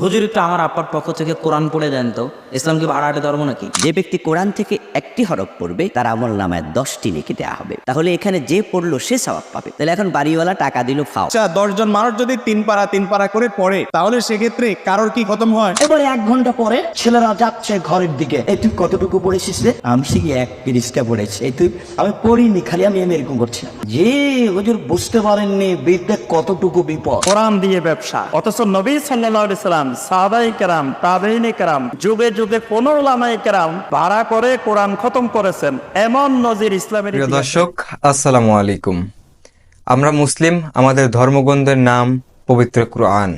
হুজুর একটু আমার আব্বার পক্ষ থেকে কোরআন পড়ে দেন তো। ইসলাম কি ভাড়াটে ধর্ম নাকি? যে ব্যক্তি কোরআন থেকে একটি হরফ পড়বে তার আমল নামায় দশটি লিখে দেওয়া হবে। তাহলে এখানে যে পড়ল সে সওয়াব পাবে। তাহলে এখন বাড়িওয়ালা টাকা দিল ফাও আচ্ছা দশজন মানুষ যদি তিন পারা তিন পারা করে পড়ে তাহলে সেক্ষেত্রে কারোর কি খতম হয়? এবারে এক ঘণ্টা পরে ছেলেরা যাচ্ছে ঘরের দিকে। এই তুই কতটুকু পড়েছিস রে? আমি সে এক পিরিসটা পড়েছি? এই তুই আমি পড়িনি খালি আমি এম এরকম করছি যে হুজুর বুঝতে পারেননি বিদ্যা কতটুকু বিপদ। কোরআন দিয়ে ব্যবসা। অথচ নবী সাল্লাহ সাল্লাম সাহাবাই কেরাম তাবেইনে কেরাম যুগে যুগে কোন ওলামাই কেরাম ভাড়া করে কোরআন খতম করেছেন। এমন নজির ইসলামের দর্শক আসসালামু আলাইকুম। আমরা মুসলিম আমাদের ধর্মগ্রন্থের নাম পবিত্র কোরআন।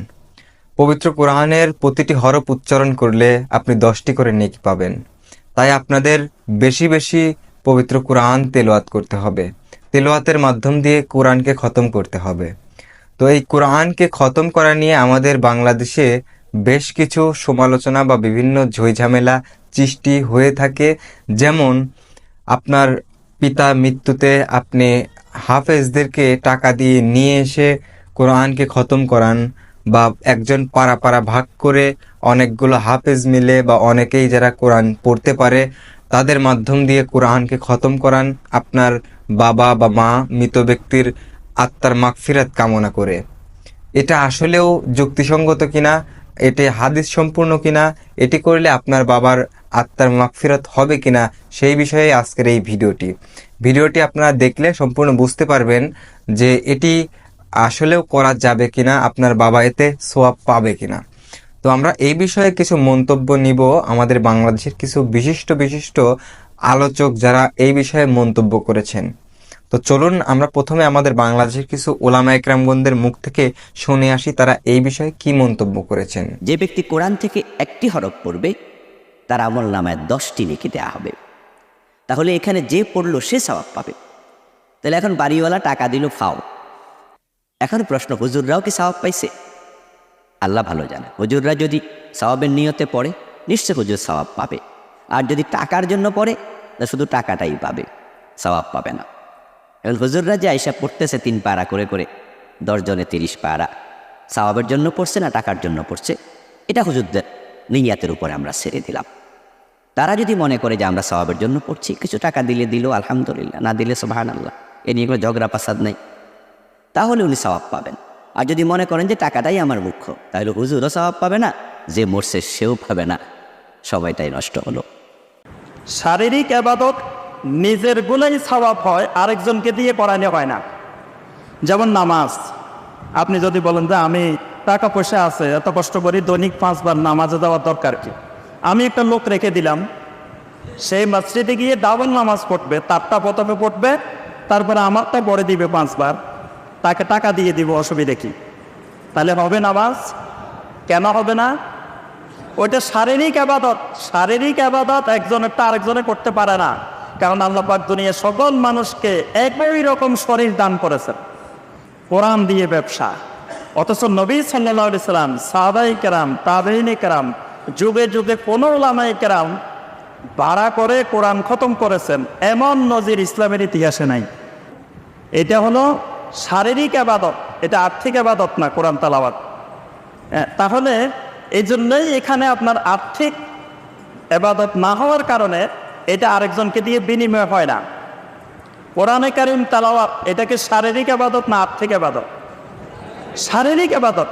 পবিত্র কোরআনের প্রতিটি হরফ উচ্চারণ করলে আপনি দশটি করে নেকি পাবেন। তাই আপনাদের বেশি বেশি পবিত্র কোরআন তেলোয়াত করতে হবে। তেলোয়াতের মাধ্যম দিয়ে কোরআনকে খতম করতে হবে। তো এই কোরআনকে খতম করা নিয়ে আমাদের বাংলাদেশে বেশ কিছু সমালোচনা বা বিভিন্ন ঝইঝামেলা সৃষ্টি হয়ে থাকে। যেমন, আপনার পিতা মৃত্যুতে আপনি হাফেজদেরকে টাকা দিয়ে নিয়ে এসে কোরআনকে খতম করান বা একজন পাড়া পাড়া ভাগ করে অনেকগুলো হাফেজ মিলে বা অনেকেই যারা কোরআন পড়তে পারে, তাদের মাধ্যম দিয়ে কোরআনকে খতম করান আপনার বাবা বা মা মৃত ব্যক্তির আত্মার মাগফিরাত কামনা করে। এটা আসলেও যুক্তিসঙ্গত কিনা এটি হাদিস সম্পূর্ণ কিনা, এটি করলে আপনার বাবার আত্মার মাগফিরাত হবে কিনা, সেই বিষয়ে আজকের এই ভিডিওটি। ভিডিওটি আপনারা দেখলে সম্পূর্ণ বুঝতে পারবেন যে এটি আসলেও করা যাবে কিনা, আপনার বাবা এতে সোয়াব পাবে কিনা। তো আমরা এই বিষয়ে কিছু মন্তব্য নিব। আমাদের বাংলাদেশের কিছু বিশিষ্ট বিশিষ্ট আলোচক যারা এই বিষয়ে মন্তব্য করেছেন। তো চলুন আমরা প্রথমে আমাদের বাংলাদেশের কিছু ওলামা একরামগণদের মুখ থেকে শুনে আসি তারা এই বিষয়ে কি মন্তব্য করেছেন। যে ব্যক্তি কোরআন থেকে একটি হরফ পড়বে, তার আমল নামায় দশটি লিখে দেওয়া হবে। তাহলে এখানে যে পড়ল সে সওয়াব পাবে। তাহলে এখন বাড়িওয়ালা টাকা দিল, ফাও। এখন প্রশ্ন, হুজুররাও কি সওয়াব পাইছে? আল্লাহ ভালো জানে। হুজুররা যদি সওয়াবের নিয়তে পড়ে, নিশ্চয় হুজুর সওয়াব পাবে। আর যদি টাকার জন্য পড়ে, তা শুধু টাকাটাই পাবে, সওয়াব পাবে না। হুজুররা যে আইসা পড়তেছে তিন পাড়া করে করে। দশজনে তিরিশ পাড়া। সওয়াবের জন্য পড়ছে না, টাকার জন্য পড়ছে। এটা হুজুরদের নিয়াতের উপরে আমরা ছেড়ে দিলাম। তারা যদি মনে করে যে আমরা সওয়াবের জন্য পড়ছি, কিছু টাকা দিলে দিল, আলহামদুলিল্লাহ। না দিলে সোভান আল্লাহ এ নিয়ে কোনো ঝগড়া পাসাদ নেই। তাহলে উনি সওয়াব পাবেন। আর যদি মনে করেন যে টাকাটাই আমার মুখ্য, তাহলে হুজুরও সওয়াব পাবে না, যে মরছে সেও পাবে না। সবাইটাই নষ্ট হলো। শারীরিক আবাদত নিজের গুণেই স্বভাব হয়, আরেকজনকে দিয়ে করানো হয় না। যেমন নামাজ। আপনি যদি বলেন যে আমি টাকা পয়সা আছে, এত কষ্ট করি দৈনিক পাঁচবার নামাজে যাওয়ার দরকার কি? আমি একটা লোক রেখে দিলাম, সেই মসজিদে গিয়ে ডাবল নামাজ পড়বে, তারটা প্রথমে পড়বে, তারপরে আমারটা পরে দিবে পাঁচবার, তাকে টাকা দিয়ে দিব, অসুবিধে কি? তাহলে হবে নামাজ? কেন হবে না? ওইটা শারীরিক আবাদত শারীরিক আবাদত একজনের একজনেরটা আরেকজনে করতে পারে না। কারণ আল্লাহ পাক দুনিয়া সকল মানুষকে একই রকম শরীর দান করেছেন। কোরআন দিয়ে ব্যবসা। অথচ নবী সাল্লাহ সাল্লাম সাহাবাই কেরাম তাবেইনে কেরাম যুগে যুগে লামাই কেরাম ভাড়া করে কোরআন খতম করেছেন। এমন নজির ইসলামের ইতিহাসে নাই। এটা হলো শারীরিক আবাদত এটা আর্থিক আবাদত না কোরআন তালাবাদ হ্যাঁ, তাহলে এই জন্যই এখানে আপনার আর্থিক এবাদত না হওয়ার কারণে এটা আরেকজনকে দিয়ে বিনিময় হয় না। কোরআনে কারিম তালাওয়াত, এটাকে শারীরিক আবাদত না আর্থিক আবাদত? শারীরিক আবাদত।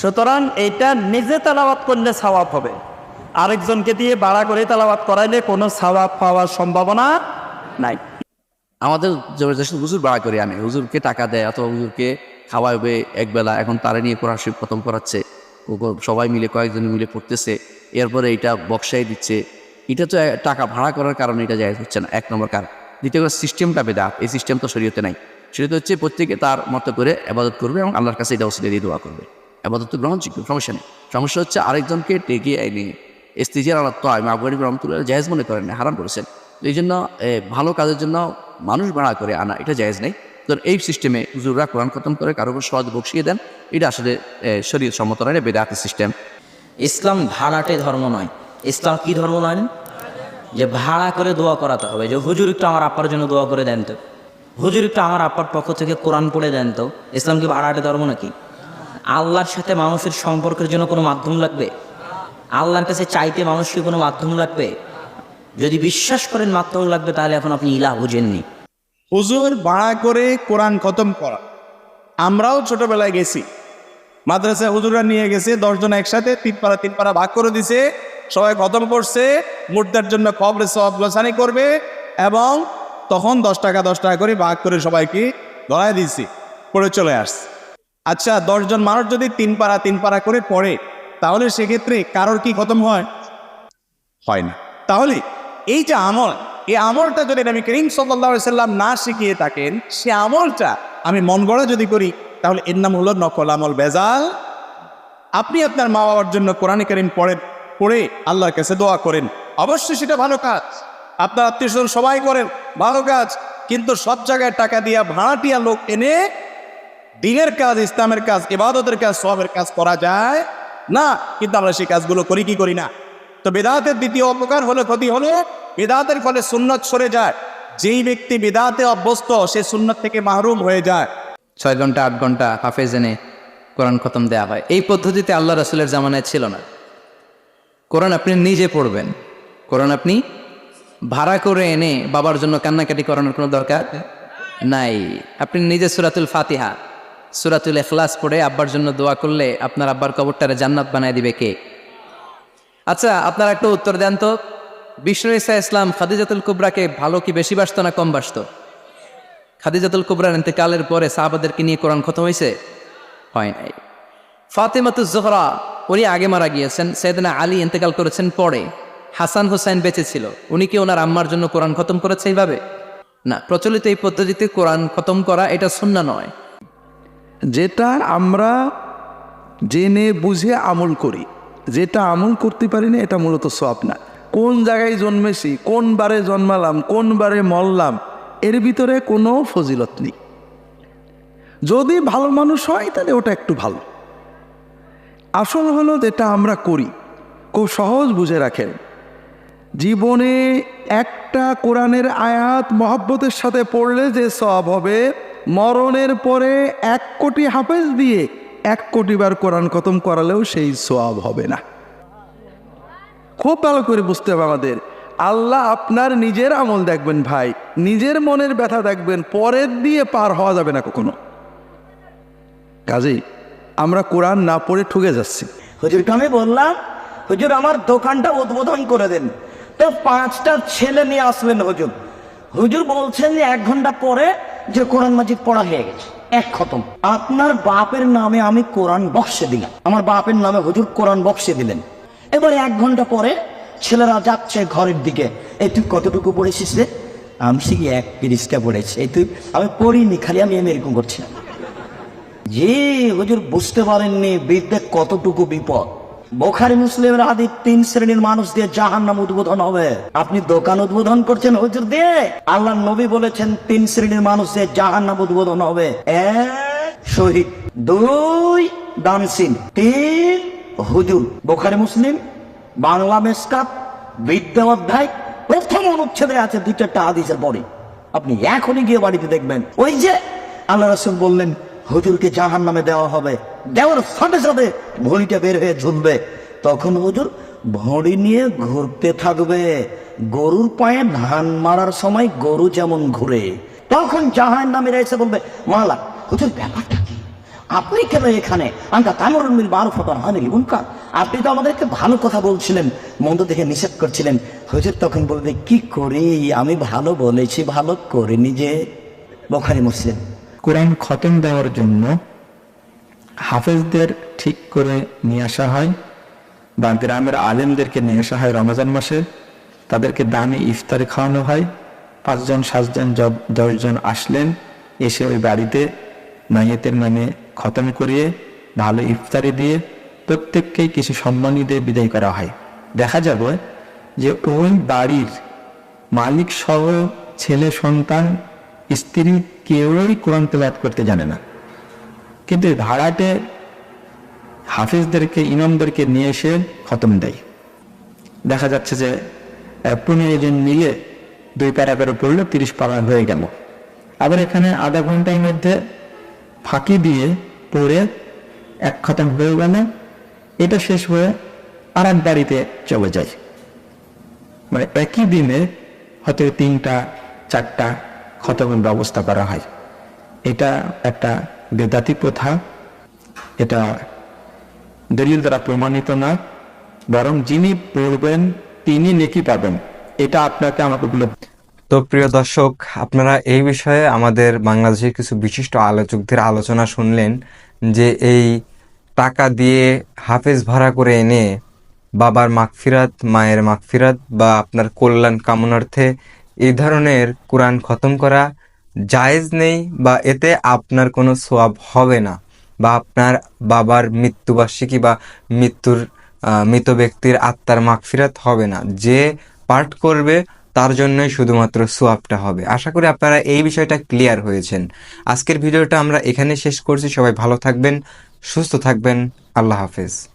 সুতরাং এটা নিজে তালাওয়াত করলে সওয়াব হবে। আরেকজনকে দিয়ে বাড়া করে তালাওয়াত করাইলে কোনো সওয়াব পাওয়ার সম্ভাবনা নাই। আমাদের যেসব হুজুর ভাড়া করে আনে হুজুরকে টাকা দেয় অথবা হুজুরকে খাওয়াবে একবেলা, এখন তারা নিয়ে কোরআন শরীফ খতম করাচ্ছে। সবাই মিলে কয়েকজন মিলে পড়তেছে। এরপরে এটা বক্সাই দিচ্ছে। এটা তো টাকা ভাড়া করার কারণে এটা জায়গা হচ্ছে না, এক নম্বর কারণ। দ্বিতীয় সিস্টেমটা বেদা এই সিস্টেম তো শরীয়তে নাই। সেটা হচ্ছে প্রত্যেকে তার মতো করে আবাদত করবে এবং আল্লাহর কাছে এটা ওসিলে দিয়ে দোয়া করবে। আবাদত তো গ্রহণযোগ্য সমস্যা নেই। সমস্যা হচ্ছে আরেকজনকে টেকে এনে স্ত্রীজের আলাদ তো আমি আবহাওয়া রহমতুল্লাহ জায়েজ মনে করেন হারাম করেছেন। তো এই জন্য ভালো কাজের জন্য মানুষ ভাড়া করে আনা, এটা জায়েজ নেই। তো এই সিস্টেমে হুজুররা কোরআন খতম করে কারও উপর সহজ বকশিয়ে দেন, এটা আসলে শরীর সম্মত নয় বেদাতি সিস্টেম ইসলাম ভাড়াটে ধর্ম নয়। ইসলাম কি ধর্ম নয় যে ভাড়া করে দোয়া করাতে হবে, যে হুজুর একটু আমার আপ্পার জন্য দোয়া করে দেন তো। হুজুর একটু আমার আপ্পার পক্ষ থেকে কোরআন পড়ে দেন তো। ইসলাম কি ভাড়াটে ধর্ম নাকি? আল্লাহর সাথে মানুষের সম্পর্কের জন্য কোনো মাধ্যম লাগবে? আল্লাহর কাছে চাইতে মানুষকে কোনো মাধ্যম লাগবে? যদি বিশ্বাস করেন মাধ্যম লাগবে, তাহলে এখন আপনি ইলা বুঝেননি। হুজুর ভাড়া করে কোরআন খতম করা। আমরাও ছোটবেলায় গেছি। মাদ্রাসায় হুজুররা নিয়ে গেছে, দশজন একসাথে তিন পাড়া তিন পাড়া ভাগ করে দিছে। সবাই খতম করছে, মুর্দার জন্য কবরে সব গোসানি করবে এবং তখন দশ টাকা দশ টাকা করে ভাগ করে সবাইকে ধরায় দিয়েছি, পড়ে চলে আসছে। আচ্ছা দশজন মানুষ যদি তিন পাড়া তিন পাড়া করে পড়ে, তাহলে সেক্ষেত্রে কারোর কি খতম হয়? হয় না। তাহলে এই যে আমল, এই আমলটা যদি নবী করিম সাল্লা সাল্লাম না শিখিয়ে থাকেন, সে আমলটা আমি মন গড়া যদি করি, তাহলে এর নাম হলো নকল আমল বেজাল। আপনি আপনার মা বাবার জন্য কোরআন করিম পড়েন পড়ে আল্লাহর কাছে দোয়া করেন। অবশ্যই সেটা ভালো কাজ। আপনার আত্মীয় স্বজন সবাই করেন, ভালো কাজ। কিন্তু সব জায়গায় টাকা দিয়া ভাড়াটিয়া লোক এনে দিনের কাজ, ইসলামের কাজ, ইবাদতের কাজ, সবের কাজ করা যায় না। কিন্তু আমরা সেই কাজগুলো করি কি করি না। তো বেদাতের দ্বিতীয় অপকার হলে, ক্ষতি হলে, বেদাতের ফলে সুন্নত সরে যায়। যেই ব্যক্তি বেদাতে অভ্যস্ত, সে সুন্নত থেকে মাহরুম হয়ে যায়। ছয় ঘণ্টা, আট ঘণ্টা হাফেজ এনে কোরআন খতম দেওয়া হয়। এই পদ্ধতিতে আল্লাহ রসুলের জামানায় ছিল না। কোরআন আপনি নিজে পড়বেন। কোরআন আপনি ভাড়া করে এনে বাবার জন্য কান্নাকাটি করানোর কোনো দরকার নাই। আপনি নিজে সুরাতুল ফাতিহা, সুরাতুল এখলাস পড়ে আব্বার জন্য দোয়া করলে আপনার আব্বার কবরটারে জান্নাত বানায় দিবে কে? আচ্ছা আপনারা একটু উত্তর দেন তো, বিষ্ণু ইসা ইসলাম খাদিজাতুল কুবরাকে ভালো কি বেশি বাসতো না কম বাসতো? খাদিজাতুল কুবরার ইন্তেকালের পরে সাহাবাদেরকে নিয়ে কোরআন খতম হয়েছে? হয় নাই। ফাতেমাতুজ জোহরা উনি আগে মারা গিয়েছেন সৈয়দনা আলী ইন্তেকাল করেছেন পরে। হাসান হোসেন বেঁচে ছিল। উনি কি ওনার আম্মার জন্য কোরআন খতম করেছে এইভাবে? না, প্রচলিত এই পদ্ধতিতে কোরআন খতম করা এটা শূন্য নয়। যেটা আমরা জেনে বুঝে আমল করি, যেটা আমল করতে পারি না, এটা মূলত সব না। কোন জায়গায় জন্মেছি, কোন বারে জন্মালাম, কোন বারে মরলাম, এর ভিতরে কোনো ফজিলত নেই। যদি ভালো মানুষ হয়, তাহলে ওটা একটু ভালো। আসল হলো যেটা আমরা করি, খুব সহজ বুঝে রাখেন। জীবনে একটা কোরআনের আয়াত মহব্বতের সাথে পড়লে যে সব হবে, মরণের পরে এক কোটি হাফেজ দিয়ে এক কোটি বার কোরআন খতম করালেও সেই সব হবে না। খুব ভালো করে বুঝতে হবে আমাদের। আল্লাহ আপনার নিজের আমল দেখবেন ভাই, নিজের মনের ব্যথা দেখবেন, পরের দিয়ে পার হওয়া যাবে না কখনো। কাজেই আমরা কোরআন না পড়ে ঠুকে যাচ্ছি। হুজুরকে আমি বললাম, হুজুর, আমার দোকানটা উদ্বোধন করে দেন। তো পাঁচটা ছেলে নিয়ে আসলেন হুজুর। হুজুর বলছেন যে এক ঘণ্টা পরে যে কোরআন মাজিদ পড়া হয়ে গেছে, এক খতম। আপনার বাপের নামে আমি কোরআন বক্সে দিলাম। আমার বাপের নামে হুজুর কোরআন বক্সে দিলেন। এবারে এক ঘণ্টা পরে ছেলেরা যাচ্ছে ঘরের দিকে। এই তুই কতটুকু পড়েছিস রে? আমি সে এক পিরিসটা পড়েছি। এই তুই, আমি পড়িনি, খালি আমি এরকম করছিলাম। যে হুজুর বুঝতে পারেননি বিদ্যে কতটুকু বিপদ। বোখারি মুসলিমের আদি তিন শ্রেণির মানুষ দিয়ে জাহান নাম উদ্বোধন হবে। আপনি দোকান উদ্বোধন করছেন হুজুর দিয়ে আল্লাহ নবী বলেছেন তিন শ্রেণির মানুষ দিয়ে জাহান নাম উদ্বোধন হবে। শহীদ। দুই দানসিন তিন, হুজুর। বোখারি মুসলিম, বাংলা মেসকাপ বিদ্যা অধ্যায়, প্রথম অনুচ্ছেদে আছে দুই চারটা আদিসের পরে। আপনি এখনই গিয়ে বাড়িতে দেখবেন। ওই যে আল্লাহ রসুল বললেন হুজুরকে জাহান নামে দেওয়া হবে। দেওয়ার সাথে সাথে ভড়িটা বের হয়ে ঝুলবে। তখন হুজুর ভড়ি নিয়ে ঘুরতে থাকবে। গরুর পায়ে ধান মারার সময় গরু যেমন ঘুরে, তখন জাহান নামে এসে বলবে, মালা, হুজুর, ব্যাপারটা কি? আপনি কেন এখানে? আমরা তামরুল মিল মারুফাতান হানিল মুনকার। আপনি তো আমাদেরকে ভালো কথা বলছিলেন, মন্দ দেখে নিষেধ করছিলেন। হুজুর তখন বলবে, কি করি? আমি ভালো বলেছি, ভালো করিনি যে, বোখারি, মুসলিম। কোরআন খতম দেওয়ার জন্য হাফেজদের ঠিক করে নিয়ে আসা হয় বা গ্রামের আলেমদেরকে নিয়ে আসা হয় রমজান মাসে। তাদেরকে দামে ইফতারি খাওয়ানো হয়। পাঁচজন, সাতজন দশজন আসলেন, এসে ওই বাড়িতে মাইয়েতের নামে খতম করিয়ে, ভালো ইফতারি দিয়ে প্রত্যেককেই কিছু সম্মানী দিয়ে বিদায় করা হয়। দেখা যাবে যে ওই বাড়ির মালিক সহ ছেলে সন্তান স্ত্রী কেউই কোরআন তেলাওয়াত করতে জানে না। কিন্তু ভাড়াটে হাফিজদেরকে, ইমামদেরকে নিয়ে এসে খতম দেয়। দেখা যাচ্ছে যে পনেরো জন মিলে দুই প্যারা প্যারা পড়লে তিরিশ পারা হয়ে গেল। আবার এখানে আধা ঘণ্টার মধ্যে ফাঁকি দিয়ে পড়ে এক খতম হয়ে গেলে। এটা শেষ হয়ে আর এক বাড়িতে চলে যায়। মানে একই দিনে হয়তো তিনটা, চারটা খতমের ব্যবস্থা করা হয়। এটা একটা বেদাতি প্রথা। এটা দলিল দ্বারা প্রমাণিত না। বরং যিনি পড়বেন, তিনি নেকি পাবেন। এটা আপনাকে আমাকে বলে তো প্রিয় দর্শক, আপনারা এই বিষয়ে আমাদের বাংলাদেশের কিছু বিশিষ্ট আলোচকদের আলোচনা শুনলেন যে এই টাকা দিয়ে হাফেজ ভাড়া করে এনে বাবার মাগফিরাত, মায়ের মাগফিরাত বা আপনার কল্যাণ কামনার্থে এই ধরনের কোরআন খতম করা জায়েজ নেই বা এতে আপনার কোনো সোয়াব হবে না বা আপনার বাবার মৃত্যুবার্ষিকী বা মৃত্যুর মৃত ব্যক্তির আত্মার মাগফিরাত হবে না। যে পাঠ করবে তার জন্যই শুধুমাত্র সোয়াবটা হবে। আশা করি আপনারা এই বিষয়টা ক্লিয়ার হয়েছেন। আজকের ভিডিওটা আমরা এখানে শেষ করছি। সবাই ভালো থাকবেন, সুস্থ থাকবেন। আল্লাহ হাফেজ।